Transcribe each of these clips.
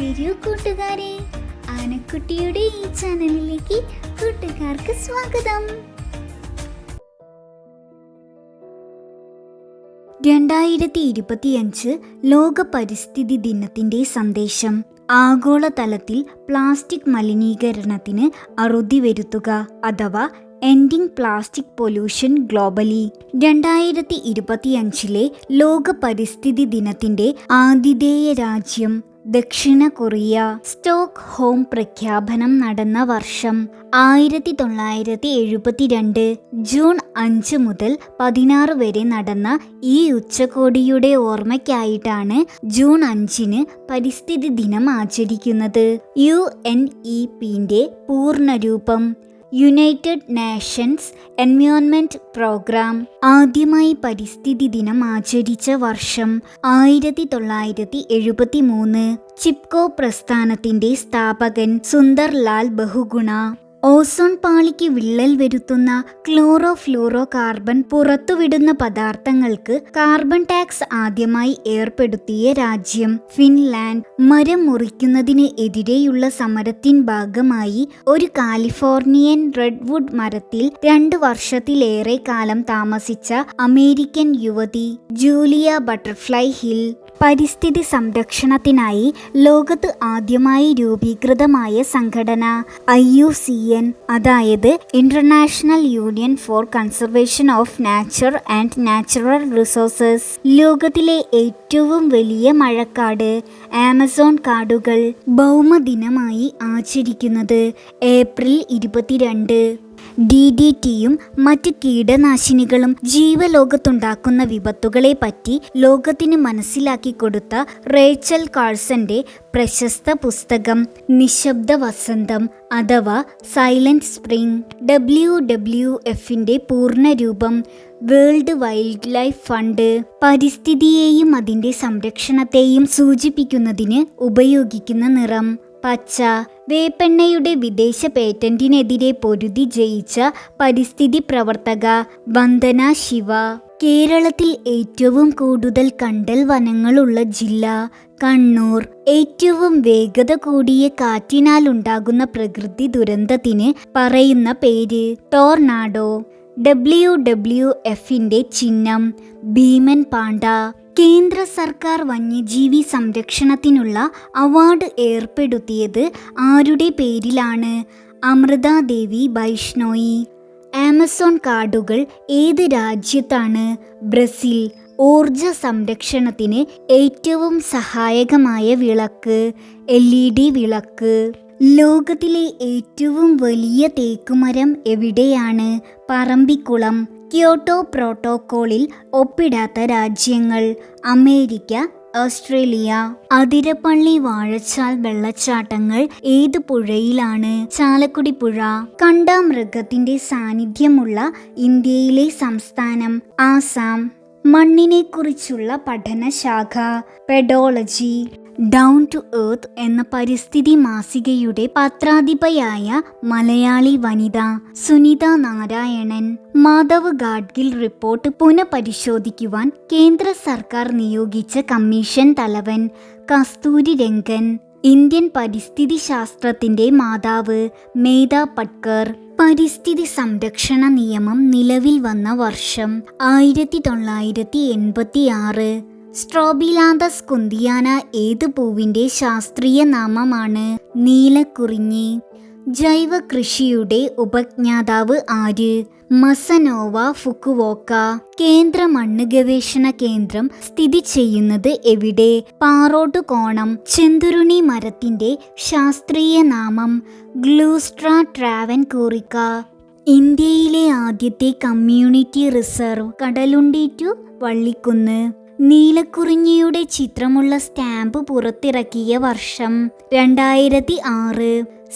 വരൂ കൂട്ടുകാരെ. ആനക്കുട്ടിയുടെ ഈ ചാനലിലേക്ക് കൂട്ടുകാർക്ക് സ്വാഗതം. രണ്ടായിരത്തി ഇരുപത്തിയഞ്ച് ലോക പരിസ്ഥിതി ദിനത്തിന്റെ സന്ദേശം. ആഗോളതലത്തിൽ പ്ലാസ്റ്റിക് മലിനീകരണത്തിന് അറുതി വരുത്തുക അഥവാ എൻഡിങ് പ്ലാസ്റ്റിക് പൊല്യൂഷൻ ഗ്ലോബലി രണ്ടായിരത്തി ഇരുപത്തിയഞ്ചിലെ ലോക പരിസ്ഥിതി ദിനത്തിന്റെ ആതിഥേയ രാജ്യം ദക്ഷിണ കൊറിയ സ്റ്റോക്ക് ഹോം പ്രഖ്യാപനം നടന്ന വർഷം ആയിരത്തി തൊള്ളായിരത്തി എഴുപത്തിരണ്ട് ജൂൺ അഞ്ച് മുതൽ പതിനാറ് വരെ നടന്ന ഈ ഉച്ചകോടിയുടെ ഓർമ്മയ്ക്കായിട്ടാണ് ജൂൺ അഞ്ചിന് പരിസ്ഥിതി ദിനം ആചരിക്കുന്നത്. യു എൻ ഇ പിന്റെ പൂർണരൂപം യുണൈറ്റഡ് നേഷൻസ് എൻവയോൺമെന്റ് പ്രോഗ്രാം ആദ്യമായി പരിസ്ഥിതി ദിനം ആചരിച്ച വർഷം ആയിരത്തി തൊള്ളായിരത്തി എഴുപത്തി മൂന്ന് ചിപ്കോ പ്രസ്ഥാനത്തിന്റെ സ്ഥാപകൻ സുന്ദർലാൽ ബഹുഗുണ. ഓസോൺ പാളിക്ക് വിള്ളൽ വരുത്തുന്ന ക്ലോറോ ഫ്ലൂറോ കാർബൺ പുറത്തുവിടുന്ന പദാർത്ഥങ്ങൾക്ക് കാർബൺ ടാക്സ് ആദ്യമായി ഏർപ്പെടുത്തിയ രാജ്യം ഫിൻലാൻഡ്. മരം മുറിക്കുന്നതിന് എതിരെയുള്ള സമരത്തിൻ ഭാഗമായി ഒരു കാലിഫോർണിയൻ റെഡ്വുഡ് മരത്തിൽ രണ്ട് വർഷത്തിലേറെ കാലം താമസിച്ച അമേരിക്കൻ യുവതി ജൂലിയ ബട്ടർഫ്ലൈ ഹിൽ പരിസ്ഥിതി സംരക്ഷണത്തിനായി ലോകത്ത് ആദ്യമായി രൂപീകൃതമായ സംഘടന ഐ യു സി എൻ അതായത് International Union for Conservation of Nature and Natural Resources ലോകത്തിലെ ഏറ്റവും വലിയ മഴക്കാട് ആമസോൺ കാടുകൾ ഭൗമദിനമായി ആചരിക്കുന്നത് ഏപ്രിൽ ഇരുപത്തിരണ്ട്. ഡി ഡി ടിയും മറ്റ് കീടനാശിനികളും ജീവലോകത്തുണ്ടാക്കുന്ന വിപത്തുകളെ പറ്റി ലോകത്തിന് മനസ്സിലാക്കി കൊടുത്ത റേച്ചൽ കാൾസന്റെ പ്രശസ്ത പുസ്തകം നിശബ്ദ വസന്തം അഥവാ സൈലന്റ് സ്പ്രിംഗ്. ഡബ്ല്യു ഡബ്ല്യു എഫിന്റെ പൂർണരൂപം വേൾഡ് വൈൽഡ് ലൈഫ് ഫണ്ട്. പരിസ്ഥിതിയെയും അതിന്റെ സംരക്ഷണത്തെയും സൂചിപ്പിക്കുന്നതിന് ഉപയോഗിക്കുന്ന നിറം. പച്ച വേപ്പെണ്ണയുടെ വിദേശ പേറ്റന്റിനെതിരെ പൊരുതി ജയിച്ച പരിസ്ഥിതി പ്രവർത്തക വന്ദന ശിവ. കേരളത്തിൽ ഏറ്റവും കൂടുതൽ കണ്ടൽ വനങ്ങളുള്ള ജില്ല കണ്ണൂർ. ഏറ്റവും വേഗത കൂടിയ കാറ്റിനാൽ ഉണ്ടാകുന്ന പ്രകൃതി ദുരന്തത്തിന് പറയുന്ന പേര് ടോർണാഡോ. ഡബ്ല്യു ഡബ്ല്യു എഫിന്റെ ചിഹ്നം ഭീമൻ പാണ്ട കേന്ദ്ര സർക്കാർ വന്യജീവി സംരക്ഷണത്തിനുള്ള അവാർഡ് ഏർപ്പെടുത്തിയത് ആരുടെ പേരിലാണ്? അമൃത ദേവി ബൈഷ്ണോയി. ആമസോൺ കാർഡുകൾ ഏത് രാജ്യത്താണ്? ബ്രസീൽ. ഊർജ സംരക്ഷണത്തിന് ഏറ്റവും സഹായകമായ വിളക്ക്. എൽ ഇ ഡി വിളക്ക്. ലോകത്തിലെ ഏറ്റവും വലിയ തേക്കുമരം എവിടെയാണ്? പറമ്പിക്കുളം. ക്യോട്ടോ പ്രോട്ടോക്കോളിൽ ഒപ്പിടാത്ത രാജ്യങ്ങൾ അമേരിക്ക ഓസ്ട്രേലിയ. അതിരപ്പള്ളി വാഴച്ചാൽ വെള്ളച്ചാട്ടങ്ങൾ ഏത് പുഴയിലാണ്? ചാലക്കുടി പുഴ കണ്ടാമൃഗത്തിന്റെ സാന്നിധ്യമുള്ള ഇന്ത്യയിലെ സംസ്ഥാനം ആസാം. മണ്ണിനെക്കുറിച്ചുള്ള പഠനശാഖ. പെഡോളജി. ഡൗൺ ടു എർത്ത് എന്ന പരിസ്ഥിതി മാസികയുടെ പത്രാധിപയായ മലയാളി വനിത സുനിത നാരായണൻ. മാധവ് ഗാഡ്ഗിൽ റിപ്പോർട്ട് പുനഃപരിശോധിക്കുവാൻ കേന്ദ്ര സർക്കാർ നിയോഗിച്ച കമ്മീഷൻ തലവൻ കസ്തൂരി രംഗൻ. ഇന്ത്യൻ പരിസ്ഥിതി ശാസ്ത്രത്തിന്റെ മാതാവ് മേധ പട്കർ. പരിസ്ഥിതി സംരക്ഷണ നിയമം നിലവിൽ വന്ന വർഷം ആയിരത്തി തൊള്ളായിരത്തി എൺപത്തി ആറ് സ്ട്രോബിലാന്തസ് കുന്തിയാന ഏത് പൂവിന്റെ ശാസ്ത്രീയ നാമമാണ്? നീലക്കുറിഞ്ഞി. ജൈവ കൃഷിയുടെ ഉപജ്ഞാതാവ് ആര്? മസനോവ ഫുക്കുവോക്ക. കേന്ദ്ര മണ്ണ് ഗവേഷണ കേന്ദ്രം സ്ഥിതി ചെയ്യുന്നത് എവിടെ? പാറോട്ട് കോണം ചെന്തുരുണി മരത്തിന്റെ ശാസ്ത്രീയ നാമം. ഗ്ലൂസ്ട്ര ട്രാവൻ കൂറിക്ക ഇന്ത്യയിലെ ആദ്യത്തെ community reserve Kadalundi to Vallikkunnu. നീലക്കുറിഞ്ഞിയുടെ ചിത്രമുള്ള സ്റ്റാമ്പ് പുറത്തിറക്കിയ വർഷം രണ്ടായിരത്തി ആറ്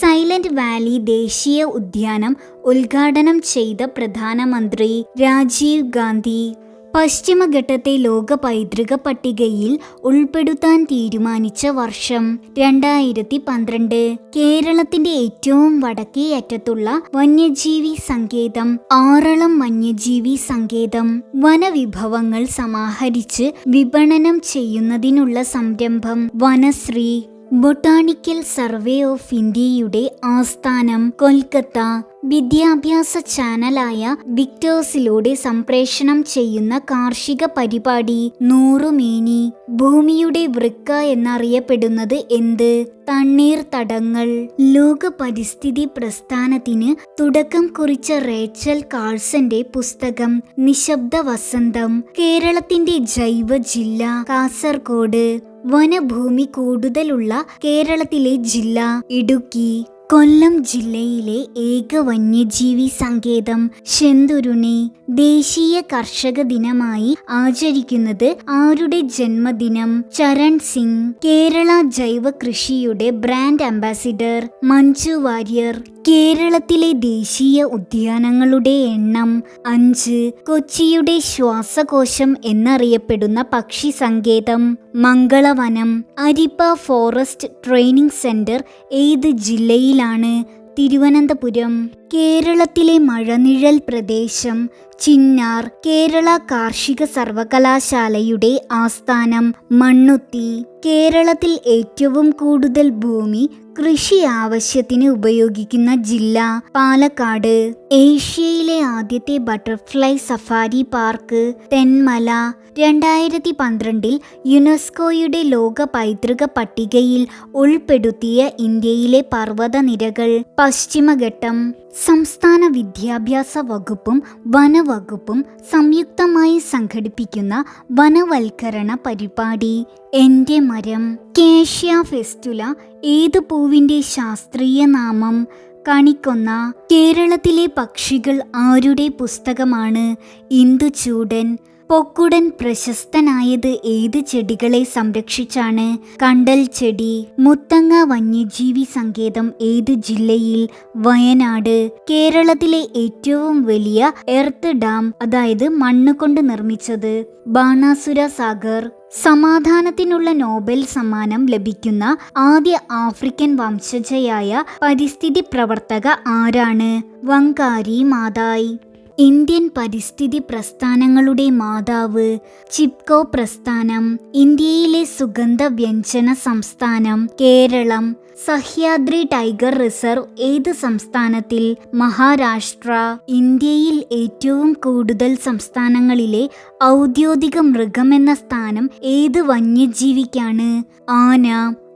സൈലന്റ് വാലി ദേശീയ ഉദ്യാനം ഉദ്ഘാടനം ചെയ്ത പ്രധാനമന്ത്രി രാജീവ് ഗാന്ധി. പശ്ചിമഘട്ടത്തെ ലോക പൈതൃക പട്ടികയിൽ ഉൾപ്പെടുത്താൻ തീരുമാനിച്ച വർഷം രണ്ടായിരത്തി പന്ത്രണ്ട് കേരളത്തിന്റെ ഏറ്റവും വടക്കേ അറ്റത്തുള്ള വന്യജീവി സങ്കേതം ആറളം വന്യജീവി സങ്കേതം. വനവിഭവങ്ങൾ സമാഹരിച്ച് വിപണനം ചെയ്യുന്നതിനുള്ള സംരംഭം വനശ്രീ ബൊട്ടാണിക്കൽ സർവേ ഓഫ് ഇന്ത്യയുടെ ആസ്ഥാനം കൊൽക്കത്ത. വിദ്യാഭ്യാസ ചാനലായ വിക്ടേഴ്സിലൂടെ സംപ്രേഷണം ചെയ്യുന്ന കാർഷിക പരിപാടി നൂറുമേനി. ഭൂമിയുടെ വൃക്ക എന്നറിയപ്പെടുന്നത് എന്ത്? തണ്ണീർ തടങ്ങൾ. ലോക പരിസ്ഥിതി പ്രസ്ഥാനത്തിന് തുടക്കം കുറിച്ച റേച്ചൽ കാൾസന്റെ പുസ്തകം നിശബ്ദ വസന്തം. കേരളത്തിന്റെ ജൈവ ജില്ല കാസർഗോഡ്. വനഭൂമി കൂടുതലുള്ള കേരളത്തിലെ ജില്ല ഇടുക്കി. കൊല്ലം ജില്ലയിലെ ഏക വന്യജീവി സങ്കേതം ശെന്തുരുണെ ദേശീയ കർഷക ദിനമായി ആചരിക്കുന്നത് ആരുടെ ജന്മദിനം? ചരൺ സിംഗ് കേരള ജൈവ കൃഷിയുടെ ബ്രാൻഡ് അംബാസിഡർ മഞ്ജു വാര്യർ. കേരളത്തിലെ ദേശീയ ഉദ്യാനങ്ങളുടെ എണ്ണം അഞ്ച്. കൊച്ചിയുടെ ശ്വാസകോശം എന്നറിയപ്പെടുന്ന പക്ഷി സങ്കേതം മംഗളവനം അരിപ്പ ഫോറസ്റ്റ് ട്രെയിനിംഗ് സെന്റർ ഏത് ജില്ലയിലാണ്? തിരുവനന്തപുരം. കേരളത്തിലെ മഴനിഴൽ പ്രദേശം ചിന്നാർ കേരള കാർഷിക സർവകലാശാലയുടെ ആസ്ഥാനം മണ്ണുത്തി. കേരളത്തിൽ ഏറ്റവും കൂടുതൽ ഭൂമി കൃഷി ആവശ്യത്തിന് ഉപയോഗിക്കുന്ന ജില്ല പാലക്കാട്. ഏഷ്യയിലെ ആദ്യത്തെ ബട്ടർഫ്ലൈ സഫാരി പാർക്ക് തെന്മല. രണ്ടായിരത്തി പന്ത്രണ്ടിൽ യുനെസ്കോയുടെ ലോക പൈതൃക പട്ടികയിൽ ഉൾപ്പെടുത്തിയ ഇന്ത്യയിലെ പർവതനിരകൾ പശ്ചിമഘട്ടം. സംസ്ഥാന വിദ്യാഭ്യാസ വകുപ്പും വനവകുപ്പും സംയുക്തമായി സംഘടിപ്പിക്കുന്ന വനവൽക്കരണ പരിപാടി. എന്റെ മരം കേഷ്യ ഫെസ്റ്റുല ഏത് പൂവിന്റെ ശാസ്ത്രീയ നാമം? കണിക്കൊന്ന കേരളത്തിലെ പക്ഷികൾ ആരുടെ പുസ്തകമാണ്? ഇന്ദുചൂടൻ പൊക്കുടൻ പ്രശസ്തനായത് ഏത് ചെടികളെ സംരക്ഷിച്ചാണ്? കണ്ടൽ ചെടി മുത്തങ്ങ വന്യജീവി സങ്കേതം ഏത് ജില്ലയിൽ? വയനാട് കേരളത്തിലെ ഏറ്റവും വലിയ എർത്ത് ഡാം അതായത് മണ്ണ് കൊണ്ട് നിർമ്മിച്ചത് ബാണാസുര സാഗർ. സമാധാനത്തിനുള്ള നോബൽ സമ്മാനം ലഭിക്കുന്ന ആദ്യ ആഫ്രിക്കൻ വംശജയായ പരിസ്ഥിതി പ്രവർത്തക ആരാണ്? വങ്കാരി മാതായ്. ഇന്ത്യൻ പരിസ്ഥിതി പ്രസ്ഥാനങ്ങളുടെ മാതാവ് ചിപ്കോ പ്രസ്ഥാനം ഇന്ത്യയിലെ സുഗന്ധ വ്യഞ്ജന സംസ്ഥാനം കേരളം സഹ്യാദ്രി ടൈഗർ റിസർവ് ഏത് സംസ്ഥാനത്തിൽ? മഹാരാഷ്ട്ര ഇന്ത്യയിൽ ഏറ്റവും കൂടുതൽ സംസ്ഥാനങ്ങളിലെ ഔദ്യോഗിക മൃഗമെന്ന സ്ഥാനം ഏത് വന്യജീവിക്കാണ്? ആന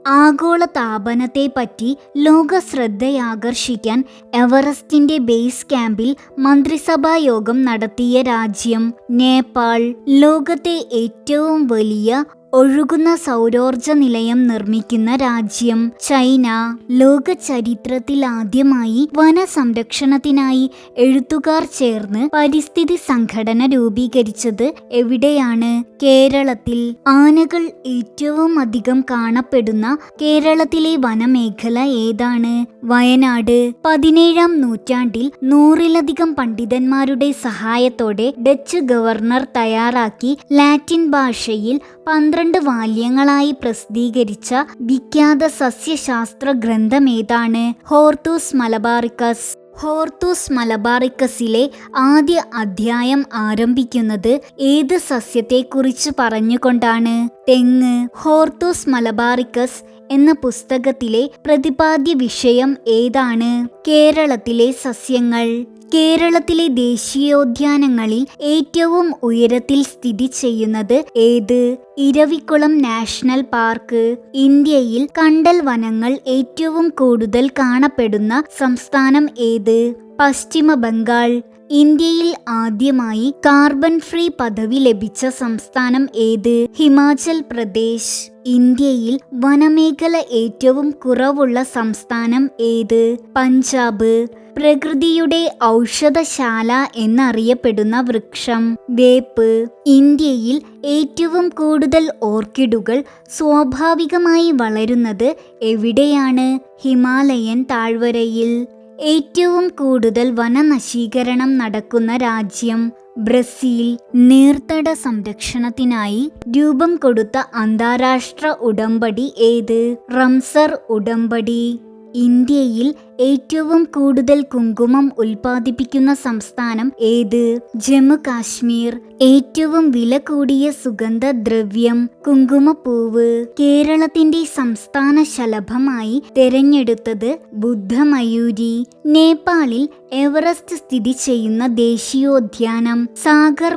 ആഗോള താപനത്തെപ്പറ്റി ലോക ശ്രദ്ധയാകർഷിക്കാൻ എവറസ്റ്റിന്റെ ബേസ് ക്യാമ്പിൽ മന്ത്രിസഭാ യോഗം നടത്തിയ രാജ്യം നേപ്പാൾ. ലോകത്തെ ഏറ്റവും വലിയ ഒഴുകുന്ന സൗരോർജ നിലയം നിർമ്മിക്കുന്ന രാജ്യം ചൈന. ലോക ചരിത്രത്തിൽ ആദ്യമായി വന സംരക്ഷണത്തിനായി എഴുത്തുകാർ ചേർന്ന് പരിസ്ഥിതി സംഘടന രൂപീകരിച്ചത് എവിടെയാണ്? കേരളത്തിൽ. ആനകൾ ഏറ്റവും അധികം കാണപ്പെടുന്ന കേരളത്തിലെ വനമേഖല ഏതാണ്? വയനാട്. പതിനേഴാം നൂറ്റാണ്ടിൽ നൂറിലധികം പണ്ഡിതന്മാരുടെ സഹായത്തോടെ ഡച്ച് ഗവർണർ തയ്യാറാക്കി ലാറ്റിൻ ഭാഷയിൽ പന്ത്രണ്ട് വാല്യങ്ങളായി പ്രസിദ്ധീകരിച്ച വിഖ്യാത സസ്യശാസ്ത്ര ഗ്രന്ഥം ഏതാണ്? Hortus Malabaricus. ഹോർത്തൂസ് മലബാറിക്കസിലെ ആദ്യ അധ്യായം ആരംഭിക്കുന്നത് ഏത് സസ്യത്തെക്കുറിച്ച് പറഞ്ഞുകൊണ്ടാണ്? തെങ്ങ്. ഹോർത്തൂസ് മലബാറിക്കസ് എന്ന പുസ്തകത്തിലെ പ്രതിപാദ്യ വിഷയം ഏതാണ്? കേരളത്തിലെ സസ്യങ്ങൾ. കേരളത്തിലെ ദേശീയോദ്യാനങ്ങളിൽ ഏറ്റവും ഉയരത്തിൽ സ്ഥിതി ചെയ്യുന്നത് ഏത്? Eravikulam national park. ഇന്ത്യയിൽ കണ്ടൽ വനങ്ങൾ ഏറ്റവും കൂടുതൽ കാണപ്പെടുന്ന സംസ്ഥാനം ഏത്? പശ്ചിമ ബംഗാൾ ഇന്ത്യയിൽ ആദ്യമായി കാർബൺ ഫ്രീ പദവി ലഭിച്ച സംസ്ഥാനം ഏത്? ഹിമാചൽ പ്രദേശ്. ഇന്ത്യയിൽ വനമേഖല ഏറ്റവും കുറവുള്ള സംസ്ഥാനം ഏത്? പഞ്ചാബ്. പ്രകൃതിയുടെ ഔഷധശാല എന്നറിയപ്പെടുന്ന വൃക്ഷം. വേപ്പ്. ഇന്ത്യയിൽ ഏറ്റവും കൂടുതൽ ഓർക്കിഡുകൾ സ്വാഭാവികമായി വളരുന്നത് എവിടെയാണ്? ഹിമാലയൻ താഴ്വരയിൽ. ഏറ്റവും കൂടുതൽ വനനശീകരണം നടക്കുന്ന രാജ്യം ബ്രസീൽ. നീർത്തട സംരക്ഷണത്തിനായി രൂപം കൊടുത്ത അന്താരാഷ്ട്ര ഉടമ്പടി ഏത്? റംസർ ഉടമ്പടി. ഇന്ത്യയിൽ ഏറ്റവും കൂടുതൽ കുങ്കുമം ഉൽപ്പാദിപ്പിക്കുന്ന സംസ്ഥാനം ഏത്? ജമ്മു കാശ്മീർ. ഏറ്റവും വില കൂടിയ സുഗന്ധദ്രവ്യം കുങ്കുമപ്പൂവ്. കേരളത്തിന്റെ സംസ്ഥാന ശലഭമായി തെരഞ്ഞെടുത്തത് ബുദ്ധമയൂരി. നേപ്പാളിൽ എവറസ്റ്റ് സ്ഥിതി ചെയ്യുന്ന ദേശീയോദ്യാനം സാഗർ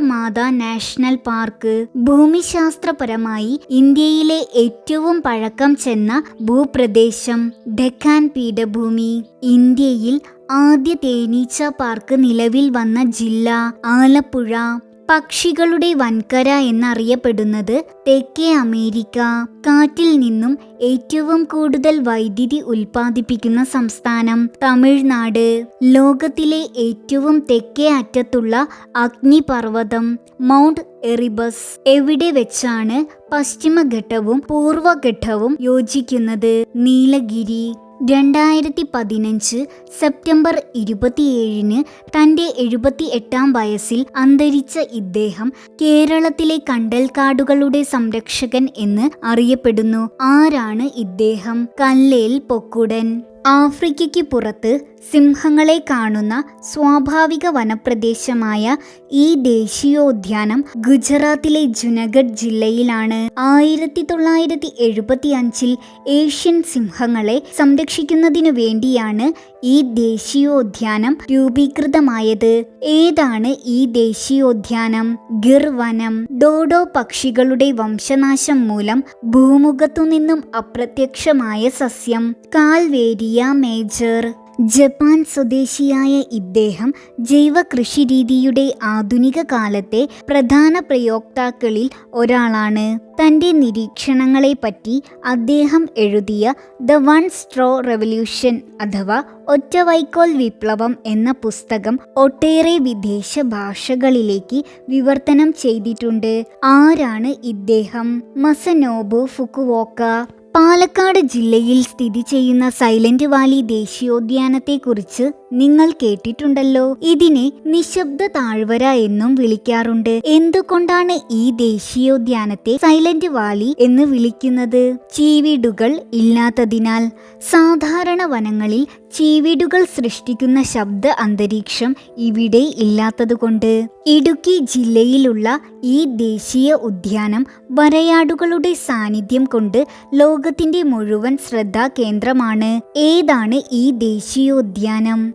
നാഷണൽ പാർക്ക്. ഭൂമിശാസ്ത്രപരമായി ഇന്ത്യയിലെ ഏറ്റവും പഴക്കം ചെന്ന ഭൂപ്രദേശം. ഡെക്കാൻ പീഠഭൂമി. ഇന്ത്യയിൽ ആദ്യ തേനീച്ച പാർക്ക് നിലവിൽ വന്ന ജില്ല ആലപ്പുഴ. പക്ഷികളുടെ വൻകര എന്നറിയപ്പെടുന്നത് തെക്കേ അമേരിക്ക. കാറ്റിൽ നിന്നും ഏറ്റവും കൂടുതൽ വൈദ്യുതി ഉൽപ്പാദിപ്പിക്കുന്ന സംസ്ഥാനം തമിഴ്നാട്. ലോകത്തിലെ ഏറ്റവും തെക്കേ അറ്റത്തുള്ള അഗ്നിപർവതം മൗണ്ട് എറിബസ് എവിടെ വെച്ചാണ് പശ്ചിമഘട്ടവും പൂർവഘട്ടവും യോജിക്കുന്നത്? നീലഗിരി. രണ്ടായിരത്തി പതിനഞ്ച് സെപ്റ്റംബർ ഇരുപത്തിയേഴിന് തന്റെ എഴുപത്തി എട്ടാം വയസ്സിൽ അന്തരിച്ച ഇദ്ദേഹം കേരളത്തിലെ കണ്ടൽക്കാടുകളുടെ സംരക്ഷകൻ എന്ന് അറിയപ്പെടുന്നു. ആരാണ് ഇദ്ദേഹം? കല്ലേൽ പൊക്കുടൻ. ആഫ്രിക്കയ്ക്ക് പുറത്ത് സിംഹങ്ങളെ കാണുന്ന സ്വാഭാവിക വനപ്രദേശമായ ഈ ദേശീയോദ്യാനം ഗുജറാത്തിലെ ജുനഗഡ് ജില്ലയിലാണ്. ആയിരത്തി തൊള്ളായിരത്തി എഴുപത്തി അഞ്ചിൽ ഏഷ്യൻ സിംഹങ്ങളെ സംരക്ഷിക്കുന്നതിനു വേണ്ടിയാണ് ഈ ദേശീയോദ്യാനം രൂപീകൃതമായത്? ഏതാണ് ഈ ദേശീയോദ്യാനം? ഗിർ വനം ഡോഡോ പക്ഷികളുടെ വംശനാശം മൂലം ഭൂമുഖത്തുനിന്നും അപ്രത്യക്ഷമായ സസ്യം. Calvaria major. ജപ്പാൻ സ്വദേശിയായ ഇദ്ദേഹം ജൈവ കൃഷി രീതിയുടെ ആധുനിക കാലത്തെ പ്രധാന പ്രയോക്താക്കളിൽ ഒരാളാണ്. തന്റെ നിരീക്ഷണങ്ങളെപ്പറ്റി അദ്ദേഹം എഴുതിയ ദ വൺ സ്ട്രോ റെവല്യൂഷൻ അഥവാ ഒറ്റവൈക്കോൽ വിപ്ലവം എന്ന പുസ്തകം ഒട്ടേറെ വിദേശ ഭാഷകളിലേക്ക് വിവർത്തനം ചെയ്തിട്ടുണ്ട്. ആരാണ് ഇദ്ദേഹം? മസനോബു ഫുക്കുവോക്ക പാലക്കാട് ജില്ലയിൽ സ്ഥിതി ചെയ്യുന്ന സൈലന്റ് വാലി ദേശീയോദ്യാനത്തെക്കുറിച്ച് നിങ്ങൾ കേട്ടിട്ടുണ്ടല്ലോ. ഇതിനെ നിശബ്ദ താഴ്വര എന്നും വിളിക്കാറുണ്ട്. എന്തുകൊണ്ടാണ് ഈ ദേശീയോദ്യാനത്തെ സൈലന്റ് വാലി എന്ന് വിളിക്കുന്നത്? ചീവീടുകൾ ഇല്ലാത്തതിനാൽ. സാധാരണ വനങ്ങളിൽ ചീവീടുകൾ സൃഷ്ടിക്കുന്ന ശബ്ദ അന്തരീക്ഷം ഇവിടെ ഇല്ലാത്തതുകൊണ്ട്. ഇടുക്കി ജില്ലയിലുള്ള ഈ ദേശീയ ഉദ്യാനം വരയാടുകളുടെ സാന്നിധ്യം കൊണ്ട് ലോകത്തിന്റെ മുഴുവൻ ശ്രദ്ധാ കേന്ദ്രമാണ്. ഏതാണ് ഈ ദേശീയോദ്യാനം?